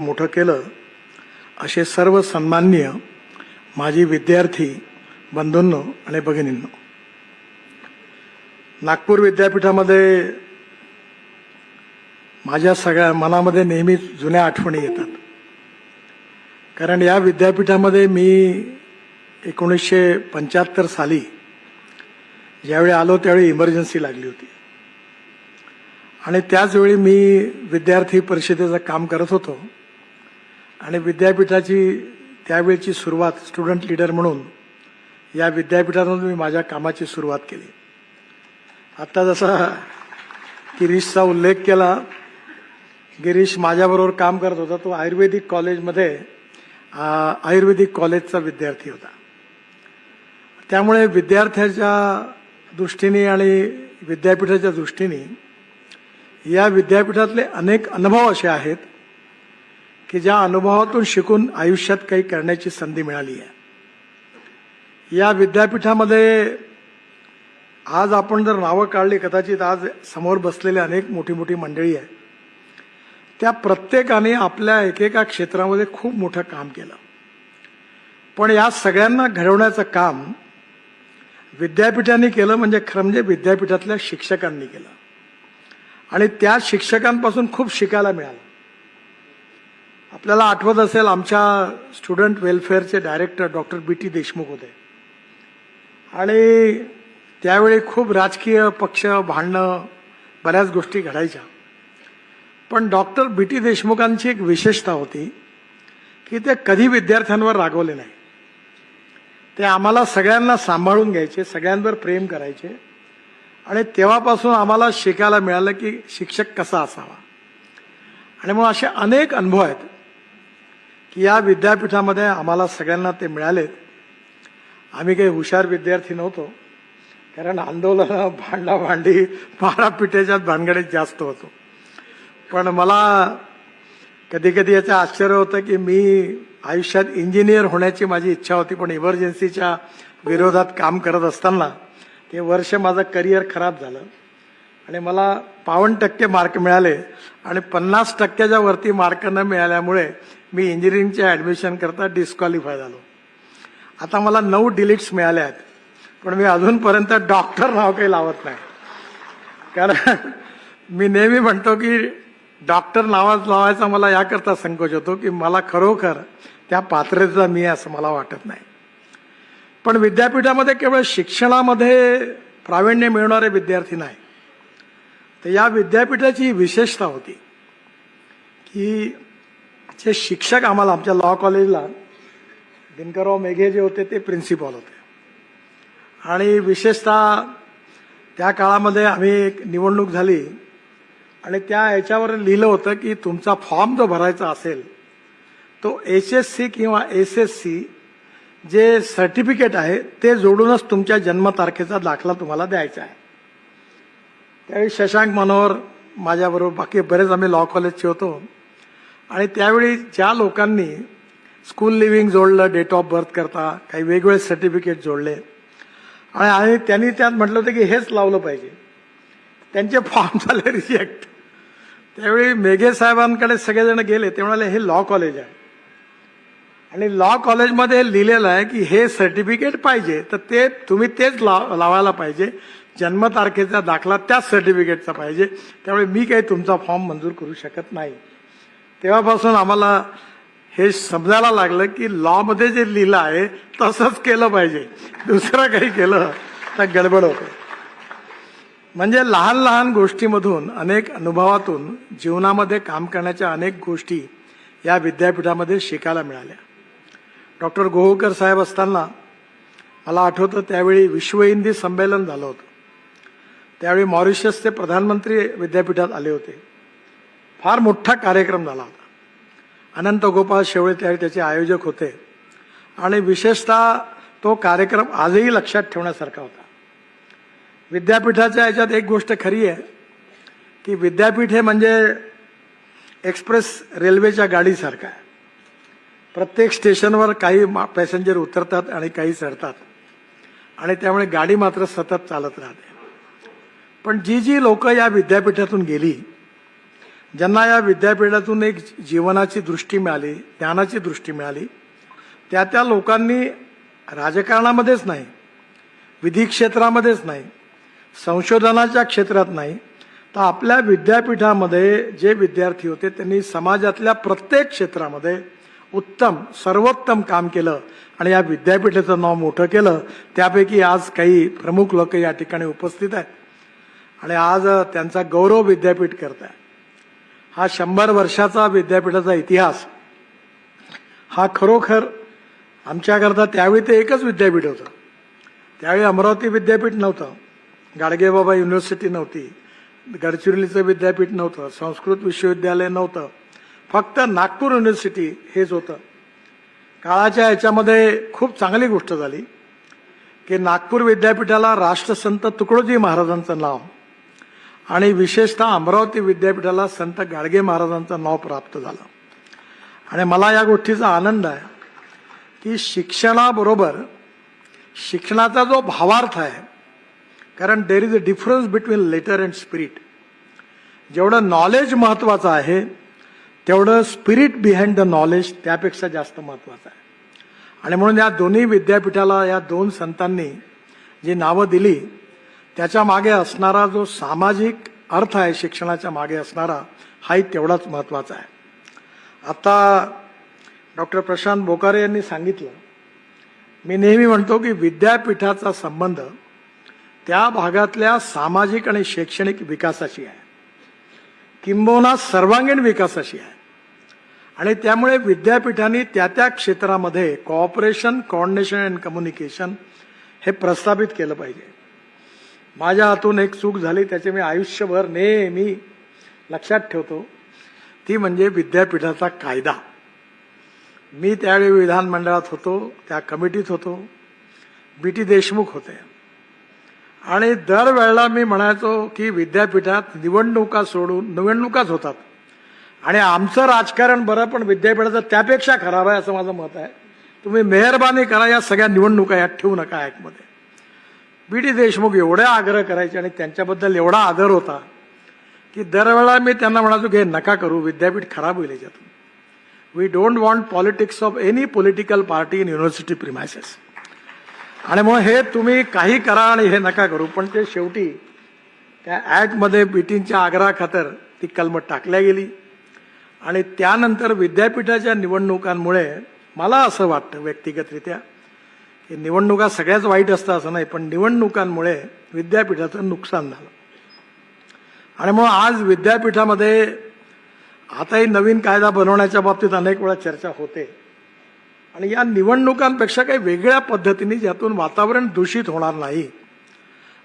मोठं केलं असे सर्व सन्माननीय माजी विद्यार्थी बंधूंनो आणि भगिनींनो. नागपूर विद्यापीठामध्ये माझ्या सगळ्या मनामध्ये नेहमीच जुन्या आठवणी येतात. कारण या विद्यापीठामध्ये मी एकोणीसशे पंच्याहत्तर साली ज्यावेळी आलो त्यावेळी इमर्जन्सी लागली होती. आणि त्याचवेळी मी विद्यार्थी परिषदेचं काम करत होतो. आणि विद्यापीठाची त्यावेळची सुरुवात स्टुडंट लीडर म्हणून या विद्यापीठातून मी माझ्या कामाची सुरुवात केली. आता जसा गिरीशचा उल्लेख केला गिरीश माझ्याबरोबर काम करत होता. तो आयुर्वेदिक कॉलेजमध्ये आयुर्वेदिक कॉलेजचा विद्यार्थी होता. त्यामुळे विद्यार्थ्याच्या दृष्टीने आणि विद्यापीठाच्या दृष्टीने या विद्यापीठातले अनेक अनुभव असे आहेत की ज्या अनुभवातून शिकून आयुष्यात काही करण्याची संधी मिळाली आहे. या विद्यापीठामध्ये आज आपण जर नावं काढली कदाचित आज समोर बसलेले अनेक मोठी मोठी मंडळी आहे त्या प्रत्येकाने आपल्या एकेका क्षेत्रामध्ये खूप मोठं काम केलं. पण या सगळ्यांना घडवण्याचं काम विद्यापीठांनी केलं म्हणजे खरं म्हणजे विद्यापीठातल्या शिक्षकांनी केलं. आणि त्या शिक्षकांपासून खूप शिकायला मिळालं. आपल्याला आठवत असेल आमच्या student वेलफेअरचे director doctor B T Deshmukh होते. आणि त्यावेळी खूप राजकीय पक्ष भांडणं बऱ्याच गोष्टी घडायच्या. पण डॉक्टर बी टी देशमुखांची एक विशेषता होती की ते कधी विद्यार्थ्यांवर रागवले नाही. ते आम्हाला सगळ्यांना सांभाळून घ्यायचे सगळ्यांवर प्रेम करायचे. आणि तेव्हापासून आम्हाला शिकायला मिळालं की शिक्षक कसा असावा. आणि मग असे अनेक अनुभव आहेत. की या विद्यापीठामध्ये आम्हाला सगळ्यांना ते मिळालेत आम्ही काही हुशार विद्यार्थी नव्हतो कारण आंदोलन भांडा भांडी भानगडीत जास्त होतो. पण मला कधी कधी याचं आश्चर्य होतं की मी आयुष्यात इंजिनियर होण्याची माझी इच्छा होती पण इमर्जन्सीच्या विरोधात काम करत असताना ते वर्ष माझं करिअर खराब झालं. आणि मला बावन्न टक्के मार्क मिळाले आणि पन्नास टक्क्याच्या वरती मार्क न मिळाल्यामुळे मी इंजिनिअरिंगच्या ॲडमिशन करता डिस्क्वालिफाय झालो. आता मला नऊ डिलीट्स मिळाल्या आहेत पण मी अजूनपर्यंत डॉक्टर नाव काही लावत नाही. कारण मी नेहमी म्हणतो की डॉक्टर नावाच लावायचा मला याकरता संकोच होतो की मला खरोखर त्या पात्रतेचा मी असं मला वाटत नाही. पण विद्यापीठामध्ये केवळ शिक्षणामध्ये प्रावीण्य मिळवणारे विद्यार्थी नाही. तर या विद्यापीठाची विशेषता होती की जे शिक्षक आम्हाला आमच्या लॉ कॉलेजला दिनकरराव मेघे जे होते ते प्रिन्सिपॉल होते. आणि विशेषतः त्या काळामध्ये आम्ही एक निवडणूक झाली आणि त्या याच्यावर लिहिलं होतं की तुमचा फॉर्म जो भरायचा असेल तो एच एस सी किंवा एस एस सी जे सर्टिफिकेट आहे ते जोडूनच तुमच्या जन्मतारखेचा दाखला तुम्हाला द्यायचा आहे. त्यावेळी शशांक मनोहर माझ्याबरोबर बाकी बरेच आम्ही लॉ कॉलेजचे होतो. आणि त्यावेळी ज्या लोकांनी स्कूल लिव्हिंग जोडलं डेट ऑफ बर्थ करता काही वेगवेगळे सर्टिफिकेट जोडले. आणि आणि त्यांनी त्यात म्हटलं होतं की हेच लावलं पाहिजे. त्यांचे फॉर्म झाले रिजेक्ट त्यावेळी मेघे साहेबांकडे सगळेजण गेले ते म्हणाले हे लॉ कॉलेज आहे. आणि लॉ कॉलेजमध्ये लिहिलेलं आहे की हे सर्टिफिकेट पाहिजे तर ते तुम्ही तेच लाव लावायला पाहिजे. जन्मतारखेचा दाखला त्याच सर्टिफिकेटचा पाहिजे. त्यामुळे मी काही तुमचा फॉर्म मंजूर करू शकत नाही. तेव्हापासून आम्हाला हे समजायला लागलं की लॉमध्ये जे लिहिलं आहे तसंच केलं पाहिजे. दुसरं काही केलं तर गडबड होते. म्हणजे लहान लहान गोष्टीमधून अनेक अनुभवातून जीवनामध्ये काम करण्याच्या अनेक गोष्टी या विद्यापीठामध्ये शिकायला मिळाल्या. डॉक्टर गोहोकर साहेब असताना मला आठवतं त्यावेळी विश्व हिंदी संमेलन झालं होतं. त्यावेळी मॉरिशसचे प्रधानमंत्री विद्यापीठात आले होते. फार मोठा कार्यक्रम झाला होता. अनंत गोपाळ शेवळे त्यावेळी त्याचे आयोजक होते. आणि विशेषतः तो कार्यक्रम आजही लक्षात ठेवण्यासारखा होता. विद्यापीठाच्या याच्यात एक गोष्ट खरी आहे की विद्यापीठ हे म्हणजे एक्सप्रेस रेल्वेच्या गाडीसारखं आहे. प्रत्येक स्टेशनवर काही पॅसेंजर उतरतात आणि काही चढतात. आणि त्यामुळे गाडी मात्र सतत चालत राहते. पण जी जी लोक या विद्यापीठातून गेली ज्यांना या विद्यापीठातून एक जीवनाची दृष्टी मिळाली ज्ञानाची दृष्टी मिळाली त्या त्या लोकांनी राजकारणामध्येच नाही विधी क्षेत्रामध्येच नाही संशोधनाच्या क्षेत्रात नाही तर आपल्या विद्यापीठामध्ये जे विद्यार्थी होते त्यांनी समाजातल्या प्रत्येक क्षेत्रामध्ये उत्तम सर्वोत्तम काम केलं आणि या विद्यापीठाचं नाव मोठं केलं. त्यापैकी आज काही प्रमुख लोक या ठिकाणी उपस्थित आहेत. आणि आज त्यांचा गौरव विद्यापीठ करत आहे हा शंभर वर्षाचा विद्यापीठाचा इतिहास. हा खरोखर आमच्याकरता त्यावेळी ते एकच विद्यापीठ होतं. त्यावेळी अमरावती विद्यापीठ नव्हतं. गाडगेबाबा युनिव्हर्सिटी नव्हती. गडचिरोलीचं विद्यापीठ नव्हतं. संस्कृत विश्वविद्यालय नव्हतं. फक्त नागपूर युनिव्हर्सिटी हेच होतं. काळाच्या याच्यामध्ये खूप चांगली गोष्ट झाली की नागपूर विद्यापीठाला राष्ट्रसंत तुकडोजी महाराजांचं नाव आणि विशेषतः अमरावती विद्यापीठाला संत गाडगे महाराजांचं नाव प्राप्त झालं. आणि मला या गोष्टीचा आनंद आहे की शिक्षणाबरोबर शिक्षणाचा जो भावार्थ आहे कारण there is a difference between letter and spirit जेवढं नॉलेज महत्वाचं आहे तेवढं स्पिरिट बिहाइंड द नॉलेज त्यापेक्षा जास्त महत्वाचं आहे. आणि म्हणून या दोन्ही विद्यापीठाला या दोन संतांनी जी नावं दिली त्याच्यामागे असणारा जो सामाजिक अर्थ आहे शिक्षणाच्या मागे असणारा हाही तेवढाच महत्त्वाचा आहे. आता डॉक्टर प्रशांत बोकारे यांनी सांगितलं मी नेहमी म्हणतो की विद्यापीठाचा संबंध त्या भागातल्या सामाजिक आणि शैक्षणिक विकासाशी आहे. किंबहुना सर्वांगीण विकासाशी आहे. आणि त्यामुळे विद्यापीठांनी त्या त्या क्षेत्रामध्ये कॉपरेशन कॉर्डिनेशन अँड कम्युनिकेशन हे प्रस्थापित केलं पाहिजे. माझ्या हातून एक चूक झाली त्याचे मी आयुष्यभर नेहमी लक्षात ठेवतो. ती म्हणजे विद्यापीठाचा कायदा. मी त्यावेळी विधानमंडळात होतो त्या कमिटीत होतो. बी टी देशमुख होते. आणि दरवेळेला मी म्हणायचो की विद्यापीठात निवडणुका सोडून निवडणुकाच होतात. आणि आमचं राजकारण बरं पण विद्यापीठाचं त्यापेक्षा खराब आहे असं माझं मत आहे. तुम्ही मेहरबानी करा या सगळ्या निवडणुका यात ठेवू नका ॲक्टमध्ये बी टी देशमुख एवढ्या आग्रह करायचे आणि त्यांच्याबद्दल एवढा आदर होता की दरवेळा मी त्यांना म्हणायचो की हे नका करू विद्यापीठ खराब होईल याच्यातून. We don't want politics of any political party in university premises आणि मग हे तुम्ही काही करा आणि हे नका करू पण ते शेवटी त्या ॲक्टमध्ये बीटींच्या आग्रहा खातर ती कलम टाकल्या गेली. आणि त्यानंतर विद्यापीठाच्या निवडणुकांमुळे मला असं वाटतं व्यक्तिगतरित्या की निवडणुका सगळ्याच वाईट असतात असं नाही पण निवडणुकांमुळे विद्यापीठाचं नुकसान झालं. आणि मग आज विद्यापीठामध्ये आताही नवीन कायदा बनवण्याच्या बाबतीत अनेक वेळा चर्चा होते. आणि या निवडणुकांपेक्षा काही वेगळ्या पद्धतीने ज्यातून वातावरण दूषित होणार नाही.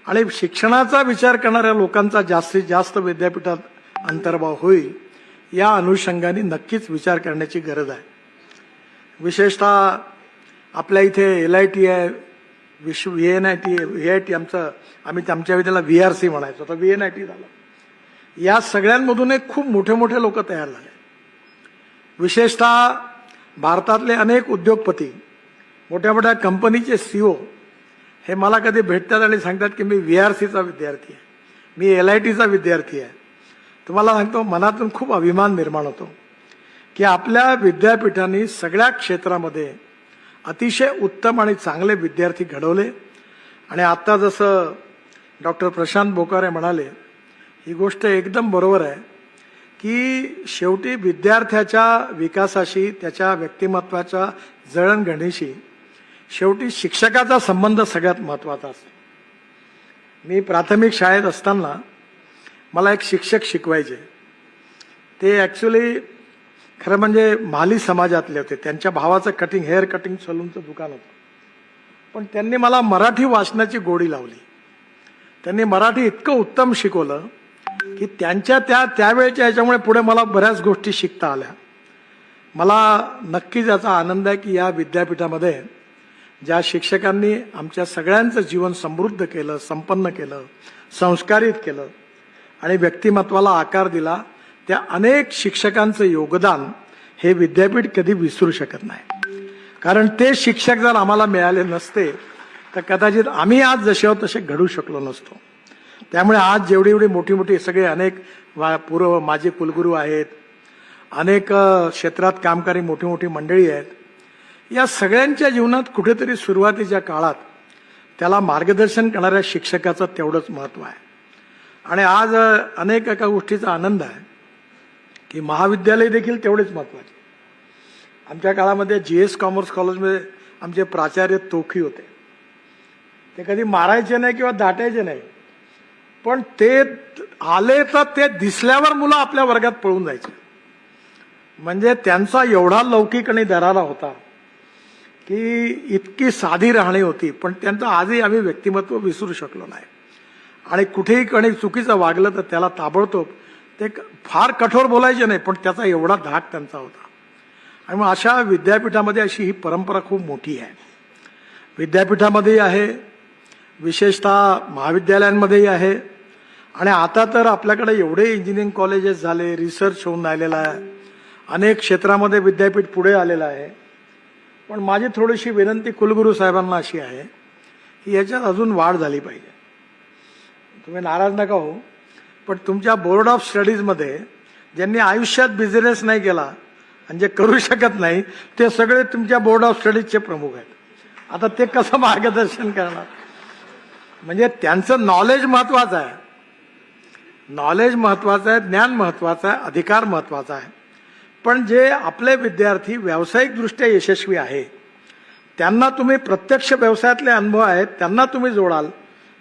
आणि शिक्षणाचा विचार करणाऱ्या लोकांचा जास्तीत जास्त विद्यापीठात अंतर्भाव होईल या अनुषंगाने नक्कीच विचार करण्याची गरज आहे. विशेषतः आपल्या इथे एल आय टी आहे विश्व V N I T V I T आमचं आम्ही आमच्या त्याला व्ही आर सी म्हणायचो. तर व्ही एन आय टी झालं. या सगळ्यांमधून एक खूप मोठे मोठे लोक तयार झाले. विशेषतः भारतातले अनेक उद्योगपती मोठ्या मोठ्या कंपनीचे सीओ हे मला कधी भेटतात आणि सांगतात की मी व्ही आर सीचा विद्यार्थी आहे. मी एल आय टीचा विद्यार्थी आहे. तुम्हाला सांगतो मनातून खूप अभिमान निर्माण होतो की आपल्या विद्यापीठांनी सगळ्या क्षेत्रामध्ये अतिशय उत्तम आणि चांगले विद्यार्थी घडवले. आणि आता जसं डॉक्टर प्रशांत बोकारे म्हणाले ही गोष्ट एकदम बरोबर आहे की शेवटी विद्यार्थ्याच्या विकासाशी त्याच्या व्यक्तिमत्वाच्या जळणघणीशी शेवटी शिक्षकाचा संबंध सगळ्यात महत्त्वाचा असतो. मी प्राथमिक शाळेत असताना मला एक शिक्षक शिकवायचे. ते ॲक्च्युली खरं म्हणजे माली समाजातले होते. त्यांच्या भावाचं कटिंग हेअर कटिंग सलूनचं दुकान होतं. पण त्यांनी मला मराठी वाचनाची गोडी लावली. त्यांनी मराठी इतकं उत्तम शिकवलं की त्यांच्या त्या त्यावेळेच्या याच्यामुळे पुढे मला बऱ्याच गोष्टी शिकता आल्या. मला नक्कीच याचा आनंद आहे की या विद्यापीठामध्ये ज्या शिक्षकांनी आमच्या सगळ्यांचं जीवन समृद्ध केलं संपन्न केलं संस्कारित केलं आणि व्यक्तिमत्वाला आकार दिला त्या अनेक शिक्षकांचं योगदान हे विद्यापीठ कधी विसरू शकत नाही. कारण ते शिक्षक जर आम्हाला मिळाले नसते तर कदाचित आम्ही आज जसे आहोत तसे घडू शकलो नसतो. त्यामुळे आज जेवढी एवढी मोठी मोठी सगळे अनेक वा पूर्व माझे कुलगुरू आहेत अनेक क्षेत्रात क्षेत्रात कामकारी मोठी मोठी मंडळी आहेत या सगळ्यांच्या जीवनात कुठेतरी सुरुवातीच्या काळात त्याला मार्गदर्शन करणाऱ्या शिक्षकाचं तेवढंच महत्त्व आहे. आणि आज अनेक एका गोष्टीचा आनंद आहे. की महाविद्यालय देखील तेवढेच महत्त्वाचे आमच्या काळामध्ये जी एस कॉमर्स कॉलेजमध्ये आमचे प्राचार्य तोखी होते. ते कधी मारायचे नाही किंवा दाटायचे नाही. पण ते आले तर ते दिसल्यावर मुलं आपल्या वर्गात पळून जायचे. म्हणजे त्यांचा एवढा लौकिक आणि दरारा होता की इतकी साधी राहणी होती पण त्यांचं आजही आम्ही व्यक्तिमत्व विसरू शकलो नाही. आणि कुठेही कणी चुकीचं वागलं तर त्याला ताबडतोब ते फार कठोर बोलायचे नाही पण त्याचा एवढा धाक त्यांचा होता. आणि मग अशा विद्यापीठामध्ये अशी ही परंपरा खूप मोठी आहे. विद्यापीठामध्येही आहे विशेषतः महाविद्यालयांमध्येही आहे. आणि आता तर आपल्याकडे एवढे इंजिनिअरिंग कॉलेजेस झाले रिसर्च होऊन राहिलेला आहे. अनेक क्षेत्रामध्ये विद्यापीठ पुढे आलेलं आहे. पण माझी थोडीशी विनंती कुलगुरू साहेबांना अशी आहे की याच्यात अजून वाढ झाली पाहिजे. तुम्ही नाराज नका हो पण तुमच्या बोर्ड ऑफ स्टडीजमध्ये ज्यांनी आयुष्यात बिझनेस नाही केला आणि जे करू शकत नाही ते सगळे तुमच्या बोर्ड ऑफ स्टडीजचे प्रमुख आहेत. आता ते कसं मार्गदर्शन करणार? म्हणजे त्यांचं नॉलेज महत्वाचं आहे. नॉलेज महत्वाचं आहे ज्ञान महत्वाचं आहे अधिकार महत्त्वाचा आहे. पण जे आपले विद्यार्थी व्यावसायिकदृष्ट्या यशस्वी आहे त्यांना तुम्ही प्रत्यक्ष व्यवसायातले अनुभव आहेत त्यांना तुम्ही जोडाल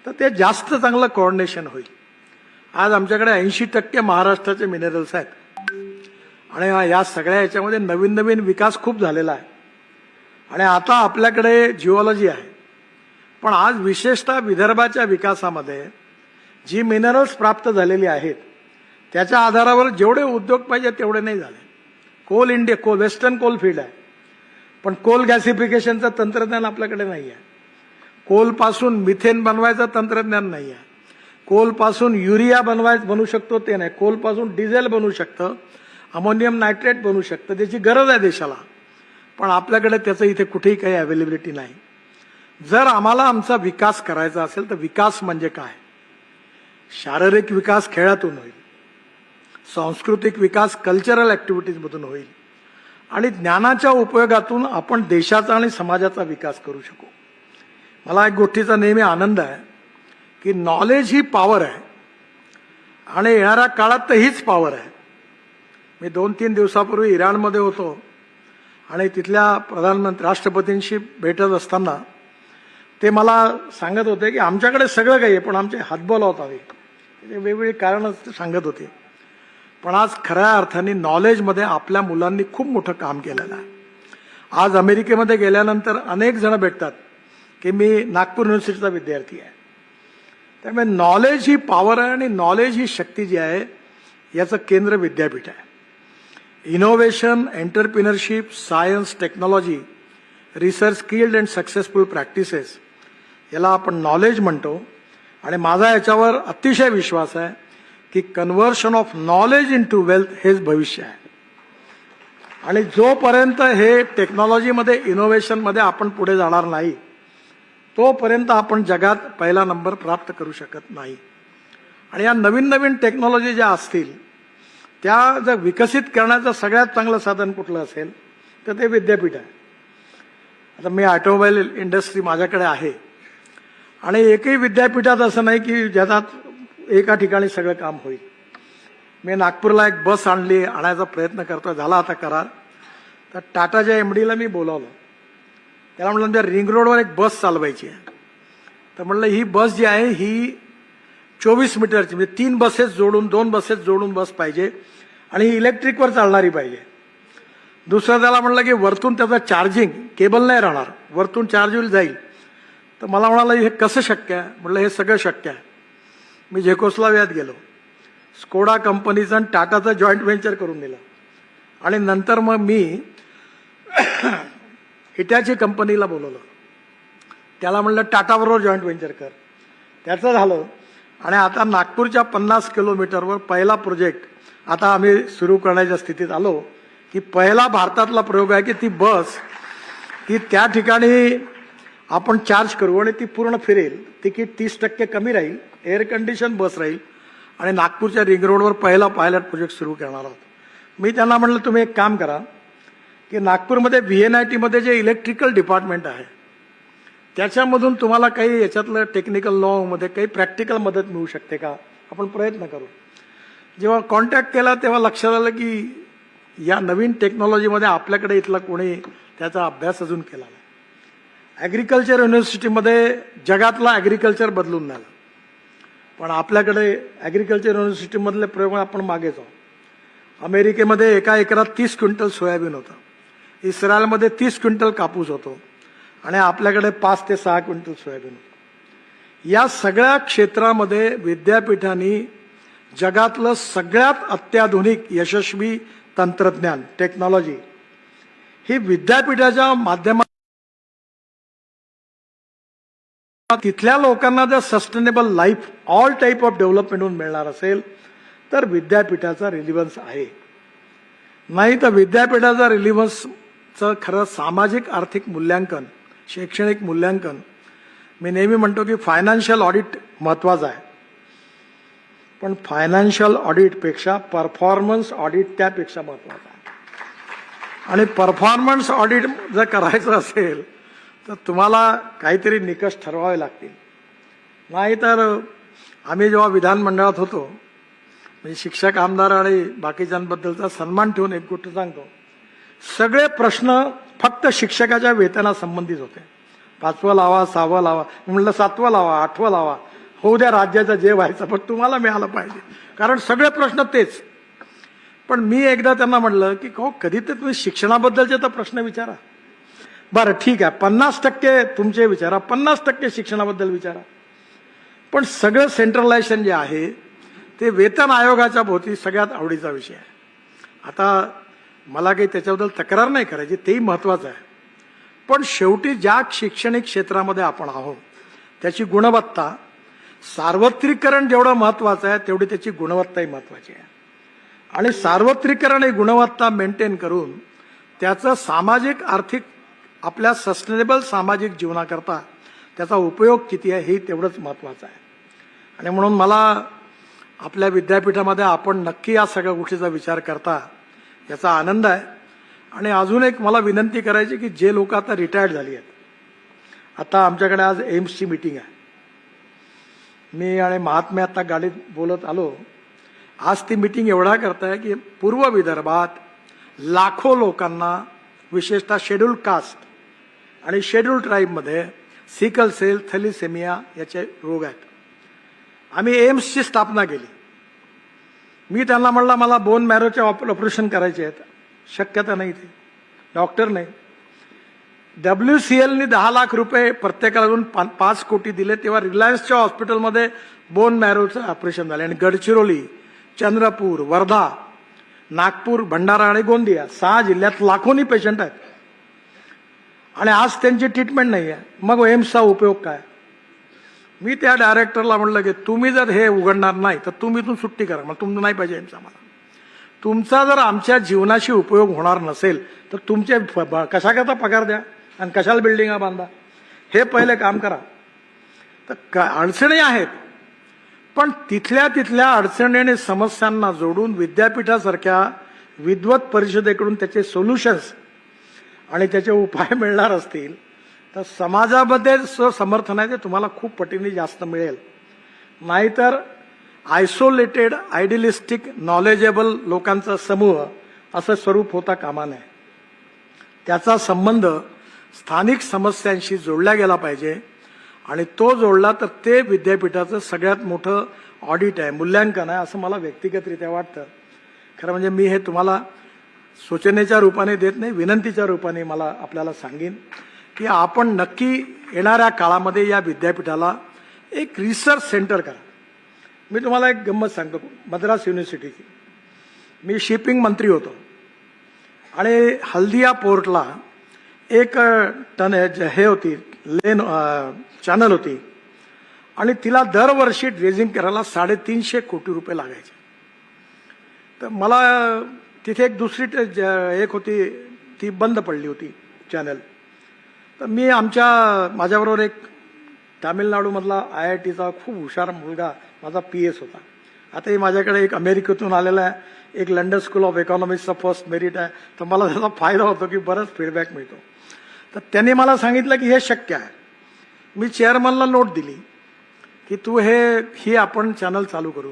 तर ते जास्त चांगलं कोऑर्डिनेशन होईल. आज आमच्याकडे ऐंशी टक्के महाराष्ट्राचे मिनरल्स आहेत. आणि या सगळ्या याच्यामध्ये नवीन नवीन विकास खूप झालेला आहे. आणि आता आपल्याकडे जिओलॉजी आहे. पण आज विशेषतः विदर्भाच्या विकासामध्ये जी मिनरल्स प्राप्त झालेली आहेत त्याच्या आधारावर जेवढे उद्योग पाहिजे तेवढे नाही झाले. Coal India coal western coal field आहे. पण कोल गॅसिफिकेशनचं तंत्रज्ञान आपल्याकडे नाही आहे कोलपासून मिथेन बनवायचं तंत्रज्ञान नाही आहे कोलपासून युरिया बनवायचं बनू शकतो ते नाही. कोलपासून डिझेल बनू शकतं अमोनियम नायट्रेट बनू शकतं त्याची गरज आहे देशाला. पण आपल्याकडे त्याचं इथे कुठेही काही अवेलेबिलिटी नाही. जर आम्हाला आमचा विकास करायचा असेल तर विकास म्हणजे काय? शारीरिक विकास खेळातून होईल. सांस्कृतिक विकास कल्चरल ॲक्टिव्हिटीजमधून होईल. आणि ज्ञानाच्या उपयोगातून आपण देशाचा आणि समाजाचा विकास करू शकू. मला एक गोष्टीचा नेहमी आनंद आहे. की नॉलेज ही पॉवर आहे. आणि येणाऱ्या काळात तर हीच पॉवर आहे. मी दोन तीन दिवसापूर्वी इराणमध्ये होतो. आणि तिथल्या प्रधानमंत्री राष्ट्रपतींशी भेटत असताना ते मला सांगत होते की आमच्याकडे सगळं काही आहे पण आमचे हातबॉल होत हवे ते वेगवेगळी कारणं सांगत होते. पण आज खऱ्या अर्थाने नॉलेजमध्ये आपल्या मुलांनी खूप मोठं काम केलेलं आहे. आज अमेरिकेमध्ये गेल्यानंतर अनेक जण भेटतात की मी नागपूर युनिव्हर्सिटीचा विद्यार्थी आहे. त्यामुळे नॉलेज ही पॉवर आहे आणि नॉलेज ही शक्ती जी आहे याचं केंद्र विद्यापीठ आहे. Innovation entrepreneurship science technology research skilled and successful practices याला आपण नॉलेज म्हणतो. आणि माझा याच्यावर अतिशय विश्वास आहे की conversion of knowledge in to wealth हेच भविष्य आहे. आणि जोपर्यंत हे टेक्नॉलॉजीमध्ये इनोव्हेशनमध्ये आपण पुढे जाणार नाही तोपर्यंत आपण जगात पहिला नंबर प्राप्त करू शकत नाही. आणि या नवीन नवीन टेक्नॉलॉजी ज्या असतील त्या जर विकसित करण्याचं सगळ्यात चांगलं साधन कुठलं असेल तर ते विद्यापीठ आहे. आता मी ऑटोमोबाईल इंडस्ट्री माझ्याकडे आहे. आणि एकही विद्यापीठात असं नाही की ज्याच्यात एका ठिकाणी सगळं काम होईल. मी नागपूरला एक बस आणली आणायचा प्रयत्न करतो झाला आता करार. तर टाटाच्या एम डीला मी बोलावलं. त्याला म्हटलं त्या रिंग रोडवर एक बस चालवायची आहे. तर म्हणलं ही बस जी आहे ही चोवीस मीटरची म्हणजे तीन बसेस जोडून दोन बसेस जोडून बस पाहिजे आणि ही इलेक्ट्रिकवर चालणारी पाहिजे. दुसरं त्याला म्हणलं की वरतून त्याचं चार्जिंग केबल नाही राहणार वरतून चार्ज होईल जाईल. तर मला म्हणाला हे कसं शक्य आहे? म्हटलं हे सगळं शक्य आहे. मी झेकोस्लाव्यात गेलो. स्कोडा कंपनीचं आणि टाटाचं जॉईंट व्हेंचर करून दिलं. आणि नंतर मग मी हिटाची कंपनीला बोलवलं. त्याला म्हणलं टाटाबरोबर जॉईंट व्हेंचर कर. त्याचं झालं. आणि आता नागपूरच्या पन्नास किलोमीटरवर पहिला प्रोजेक्ट आता आम्ही सुरू करण्याच्या स्थितीत आलो की पहिला भारतातला प्रयोग आहे की ती बस ती त्या ठिकाणी आपण चार्ज करू आणि ती पूर्ण फिरेल. तिकीट तीस टक्के कमी राहील एअर कंडिशन बस राहील आणि नागपूरच्या रिंग रोडवर पहिला पायलट प्रोजेक्ट सुरू करणार आहोत. मी त्यांना म्हटलं तुम्ही एक काम करा की नागपूरमध्ये व्ही एन आय टीमध्ये जे इलेक्ट्रिकल डिपार्टमेंट आहे त्याच्यामधून तुम्हाला काही याच्यातलं टेक्निकल लॉमध्ये काही प्रॅक्टिकल मदत मिळू शकते का? आपण प्रयत्न करू. जेव्हा कॉन्टॅक्ट केला तेव्हा लक्षात आलं की या नवीन टेक्नॉलॉजीमध्ये आपल्याकडे इथला कोणी त्याचा अभ्यास अजून केला नाही. ॲग्रिकल्चर युनिव्हर्सिटीमध्ये जगातला ॲग्रिकल्चर बदलून झालं. पण आपल्याकडे ॲग्रिकल्चर युनिव्हर्सिटीमधले प्रयोग आपण मागे जाऊ अमेरिकेमध्ये एका एकरात तीस क्विंटल सोयाबीन होतं. इस्रायलमध्ये तीस क्विंटल कापूस होतो आणि आपल्याकडे पाच ते सहा क्विंटल सोयाबीन या सगळ्या क्षेत्रामध्ये विद्यापीठांनी जगातलं सगळ्यात अत्याधुनिक यशस्वी तंत्रज्ञान टेक्नॉलॉजी ही विद्यापीठाच्या माध्यमात तिथल्या लोकांना जर sustainable life all type of डेव्हलपमेंटहून मिळणार असेल तर विद्यापीठाचा रिलिव्हन्स आहे. नाही तर विद्यापीठाचा रिलिव्हन्स रिलिव्हन्सचं खरं सामाजिक आर्थिक मूल्यांकन शैक्षणिक मूल्यांकन. मी नेहमी म्हणतो की फायनान्शियल ऑडिट महत्वाचं आहे. पण फायनान्शियल ऑडिटपेक्षा परफॉर्मन्स ऑडिट त्यापेक्षा महत्वाचं आहे. आणि परफॉर्मन्स ऑडिट जर करायचं असेल तर तुम्हाला काहीतरी निकष ठरवावे लागतील. नाहीतर आम्ही जेव्हा विधानमंडळात होतो म्हणजे शिक्षक आमदार आणि बाकीच्यांबद्दलचा सन्मान ठेवून एक गोष्ट सांगतो. सगळे प्रश्न फक्त शिक्षकाच्या वेतनासंबंधित होते. पाचवं लावा सहावं लावा म्हणलं म्हटलं सातवं लावा आठवं लावा. होऊ द्या राज्याचं जे व्हायचं पण तुम्हाला मिळालं पाहिजे. कारण सगळे प्रश्न तेच. पण मी एकदा त्यांना म्हटलं की हो कधी तर तुम्ही शिक्षणाबद्दलचे तर प्रश्न विचारा. बरं ठीक आहे. पन्नास टक्के तुमचे विचारा पन्नास टक्के शिक्षणाबद्दल विचारा. पण सगळं सेंट्रलायझेशन जे आहे ते वेतन आयोगाच्या भोवती सगळ्यात आवडीचा विषय आहे. आता मला काही त्याच्याबद्दल तक्रार नाही करायची तेही महत्त्वाचं आहे. पण शेवटी ज्या शैक्षणिक क्षेत्रामध्ये आपण आहोत त्याची गुणवत्ता सार्वत्रिकरण जेवढं महत्त्वाचं आहे तेवढी त्याची गुणवत्ताही महत्त्वाची आहे. आणि सार्वत्रिकरण ही गुणवत्ता मेंटेन करून त्याचं सामाजिक आर्थिक आपल्या सस्टेनेबल सामाजिक जीवनाकरता त्याचा उपयोग किती आहे हे तेवढंच महत्त्वाचं आहे. आणि म्हणून मला आपल्या विद्यापीठामध्ये आपण नक्की या सगळ्या गोष्टीचा विचार करता याचा आनंद आहे. आणि अजून एक मला विनंती करायची की जे लोक आता रिटायर्ड झाली आहेत. आता आमच्याकडे आज एम्सची मिटिंग आहे. मी आणि महात्मे आता गाडीत बोलत आलो. आज ती मिटिंग एवढा करताय की पूर्व विदर्भात लाखो लोकांना विशेषतः शेड्यूल कास्ट आणि शेड्यूल ट्राईबमध्ये सिकल सेल थॅलिसेमिया याचे रोग आहेत. आम्ही एम्सची स्थापना केली. मी त्यांना म्हणला मला बोन मॅरोचे ऑपरेशन करायचे आहेत. शक्यता नाही ते. डॉक्टर नाही. डब्ल्यू सी एलनी दहा लाख रुपये प्रत्येकाला देऊन पा पाच कोटी दिले तेव्हा रिलायन्सच्या हॉस्पिटलमध्ये बोन मॅरोचं ऑपरेशन झालं. आणि गडचिरोली चंद्रपूर वर्धा नागपूर भंडारा आणि गोंदिया सहा जिल्ह्यात लाखोनी पेशंट आहेत. आणि आज त्यांची ट्रीटमेंट नाही आहे मग एम्सचा उपयोग काय? मी त्या डायरेक्टरला म्हटलं की तुम्ही जर हे उघडणार नाही तर तुम्ही इथून सुट्टी करा. मला तुमचं नाही पाहिजे यांचा मला तुमचा जर आमच्या जीवनाशी उपयोग होणार नसेल तर तुमचे कशाकरता पगार द्या आणि कशाला बिल्डिंगा बांधा हे पहिले काम करा. तर का अडचणी आहेत. पण तिथल्या तिथल्या अडचणी आणि समस्यांना जोडून विद्यापीठासारख्या विद्वत परिषदेकडून त्याचे सोल्युशन्स आणि त्याचे उपाय मिळणार असतील तर समाजामध्ये जो समर्थन आहे ते तुम्हाला खूप पटीने जास्त मिळेल. नाहीतर आयसोलेटेड आयडिलिस्टिक नॉलेजेबल लोकांचा समूह असं स्वरूप होता कामा नये त्याचा संबंध स्थानिक समस्यांशी जोडला गेला पाहिजे आणि तो जोडला तर ते विद्यापीठाचं सगळ्यात मोठं ऑडिट आहे मूल्यांकन आहे असं मला व्यक्तिगतरित्या वाटतं. खरं म्हणजे मी हे तुम्हाला सूचनेच्या रूपाने देत नाही विनंतीच्या रूपाने मला आपल्याला सांगेन. की आपण नक्की येणाऱ्या काळामध्ये या विद्यापीठाला एक रिसर्च सेंटर करा. मी तुम्हाला एक गंमत सांगतो. मद्रास युनिव्हर्सिटीची मी शिपिंग मंत्री होतो. आणि हल्दिया पोर्टला एक टन हे होती लेन चॅनल होती. आणि तिला दरवर्षी ड्रेजिंग करायला साडेतीनशे कोटी रुपये लागायचे. तर मला तिथे एक दुसरी ज- एक होती ती बंद पडली होती चॅनल. तर मी आमच्या माझ्याबरोबर एक तामिळनाडूमधला आय आय टीचा खूप हुशार मुलगा माझा पी एस होता. आताही माझ्याकडे एक अमेरिकेतून आलेला आहे एक लंडन स्कूल ऑफ इकॉनॉमिक्सचा फर्स्ट मेरिट आहे. तर मला त्याचा फायदा होतो की बराच फीडबॅक मिळतो. तर त्यांनी मला सांगितलं की हे शक्य आहे. मी चेअरमनला नोट दिली की तू हे ही आपण चॅनल चालू करू.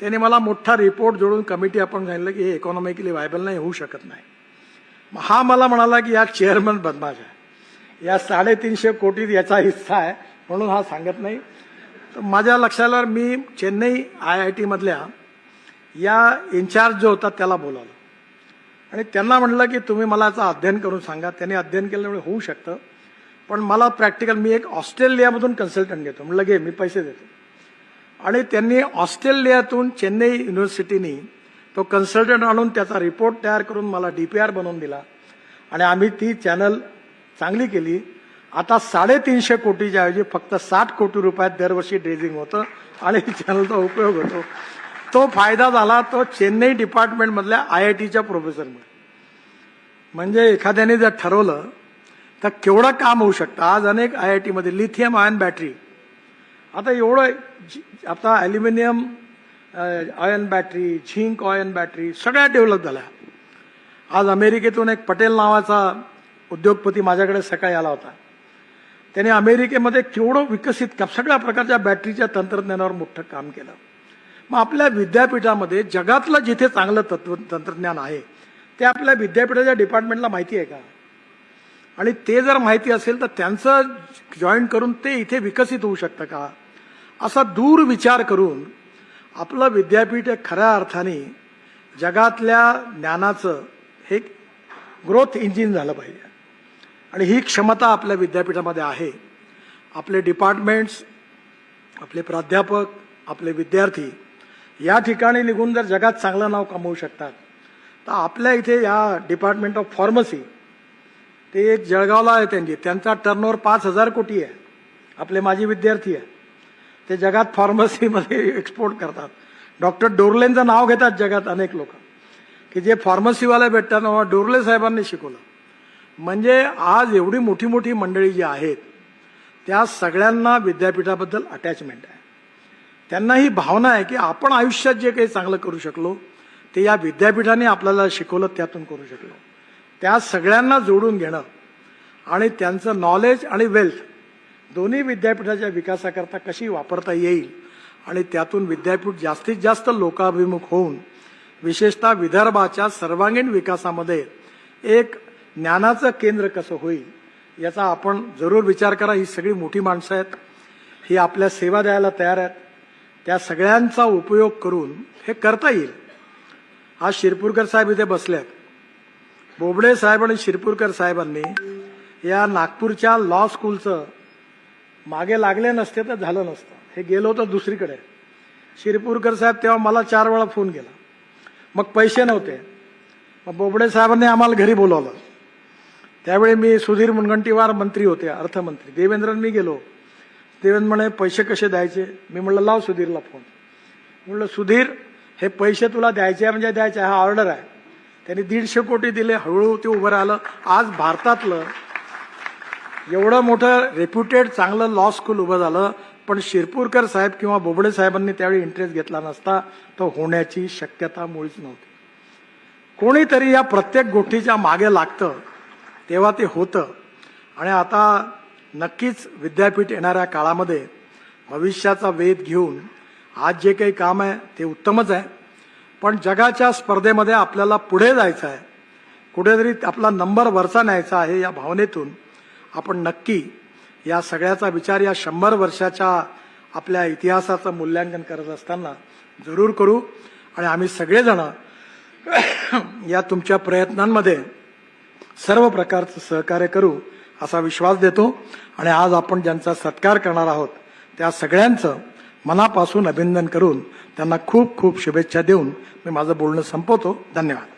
त्याने मला मोठा रिपोर्ट जोडून कमिटी आपण सांगितलं की हे इकॉनॉमिकली व्हायबल नाही होऊ शकत नाही. हा मला म्हणाला की या चेअरमन बदमाश आहे. या साडेतीनशे कोटीत याचा हिस्सा आहे म्हणून हा सांगत नाही. तर माझ्या लक्षाला मी चेन्नई आय आय टीमधल्या या इन्चार्ज जो होता त्याला बोलावलं. आणि त्यांना म्हटलं की तुम्ही मला याचं अध्ययन करून सांगा. त्यांनी अध्ययन केल्यामुळे होऊ शकतं. पण मला प्रॅक्टिकल मी एक ऑस्ट्रेलियामधून कन्सल्टंट घेतो. म्हटलं घे मी पैसे देतो. आणि त्यांनी ऑस्ट्रेलियातून चेन्नई युनिव्हर्सिटीनी तो कन्सल्टंट आणून त्याचा रिपोर्ट तयार करून मला डी पी आर बनवून दिला. आणि आम्ही ती चॅनल चांगली केली. आता साडेतीनशे कोटीच्या ऐवजी फक्त साठ कोटी रुपयात दरवर्षी ड्रेजिंग होतं आणि चॅनलचा उपयोग होतो. तो फायदा झाला तो चेन्नई डिपार्टमेंटमधल्या आय आय टीच्या प्रोफेसरमुळे म्हणजे एखाद्याने जर ठरवलं तर केवढं काम होऊ शकतं? आज अनेक आय आय टीमध्ये लिथियम आयन बॅटरी आता एवढं आता aluminium ion battery zinc ion battery सगळ्या डेव्हलप झाल्या. आज अमेरिकेतून एक पटेल नावाचा उद्योगपती माझ्याकडे सकाळी आला होता. त्याने अमेरिकेमध्ये केवढं विकसित का सगळ्या प्रकारच्या बॅटरीच्या तंत्रज्ञानावर मोठं काम केलं. मग आपल्या विद्यापीठामध्ये जगातलं जिथे चांगलं तत्व तंत्रज्ञान आहे ते आपल्या विद्यापीठाच्या डिपार्टमेंटला माहिती आहे का? आणि ते जर माहिती असेल तर त्यांचं जॉईन करून ते इथे विकसित होऊ शकतं का? असा दूर विचार करून आपलं विद्यापीठ खऱ्या अर्थाने जगातल्या ज्ञानाचं हे ग्रोथ इंजिन झालं पाहिजे. आणि ही क्षमता आपल्या विद्यापीठामध्ये आहे. आपले डिपार्टमेंट्स आपले प्राध्यापक आपले विद्यार्थी या ठिकाणी निघून जर जगात चांगलं नाव कमवू शकतात तर आपल्या इथे या डिपार्टमेंट ऑफ फार्मसी ते एक जळगावला आहे त्यांची. त्यांचा टर्नओव्हर पाच हजार कोटी आहे. आपले माजी विद्यार्थी आहे. ते जगात फार्मसीमध्ये एक्सपोर्ट करतात. डॉक्टर डोरलेंचं नाव घेतात जगात अनेक लोक. की जे फार्मसीवाले भेटतात डोरले साहेबांनी शिकवलं. म्हणजे आज एवढी मोठी मोठी मंडळी जी आहेत त्या सगळ्यांना विद्यापीठाबद्दल अटॅचमेंट आहे. त्यांना ही भावना आहे की आपण आयुष्यात जे काही चांगलं करू शकलो ते या विद्यापीठाने आपल्याला शिकवलं त्यातून करू शकलो. त्या सगळ्यांना जोडून घेणं आणि त्यांचं नॉलेज आणि वेल्थ दोन्ही विद्यापीठाच्या विकासाकरता कशी वापरता येईल आणि त्यातून विद्यापीठ जास्तीत जास्त लोकाभिमुख होऊन विशेषतः विदर्भाच्या सर्वांगीण विकासामध्ये एक ज्ञानाचं केंद्र कसं होईल याचा आपण जरूर विचार करा. ही सगळी मोठी माणसं आहेत. ही आपल्या सेवा द्यायला तयार आहेत. त्या सगळ्यांचा उपयोग करून हे करता येईल. आज शिरपूरकर साहेब इथे बसल्यात आहेत बोबडे साहेब आणि शिरपूरकर साहेबांनी या नागपूरच्या लॉ स्कूलचं मागे लागले नसते तर झालं नसतं. हे गेलो तर दुसरीकडे. शिरपूरकर साहेब तेव्हा मला चार वेळा फोन केला. मग पैसे नव्हते. मग बोबडे साहेबांनी आम्हाला घरी बोलावलं. त्यावेळी मी सुधीर मुनगंटीवार मंत्री होते अर्थमंत्री. देवेंद्रन मी गेलो. देवेंद्र म्हणे पैसे कसे द्यायचे? मी म्हणलं लाव सुधीरला फोन. म्हणलं सुधीर हे पैसे तुला द्यायचे म्हणजे द्यायचे आहे, हा ऑर्डर आहे. त्यांनी दीडशे कोटी दिले हळूहळू ते उभं राहिलं. आज भारतातलं एवढं मोठं रेप्युटेड चांगलं लॉ स्कूल उभं झालं पण शिरपूरकर साहेब किंवा बोबडे साहेबांनी त्यावेळी इंटरेस्ट घेतला नसता तर होण्याची शक्यता मुळीच नव्हती. कोणीतरी या प्रत्येक गोष्टीच्या मागे लागतं. तेव्हा ते होतं. आणि आता नक्कीच विद्यापीठ येणाऱ्या काळामध्ये भविष्याचा वेध घेऊन आज जे काही काम आहे ते उत्तमच आहे. पण जगाच्या स्पर्धेमध्ये आपल्याला पुढे जायचं आहे. कुठेतरी आपला नंबर वरचा न्यायचा आहे या भावनेतून आपण नक्की या सगळ्याचा विचार या शंभर वर्षाच्या आपल्या इतिहासाचं मूल्यांकन करत असताना जरूर करू. आणि आम्ही सगळेजण या तुमच्या प्रयत्नांमध्ये सर्व प्रकारचं सहकार्य करू असा विश्वास देतो आणि आज आपण ज्यांचा सत्कार करणार आहोत त्या सगळ्यांचं मनापासून अभिनंदन करून त्यांना खूप खूप शुभेच्छा देऊन मी माझं बोलणं संपवतो. धन्यवाद.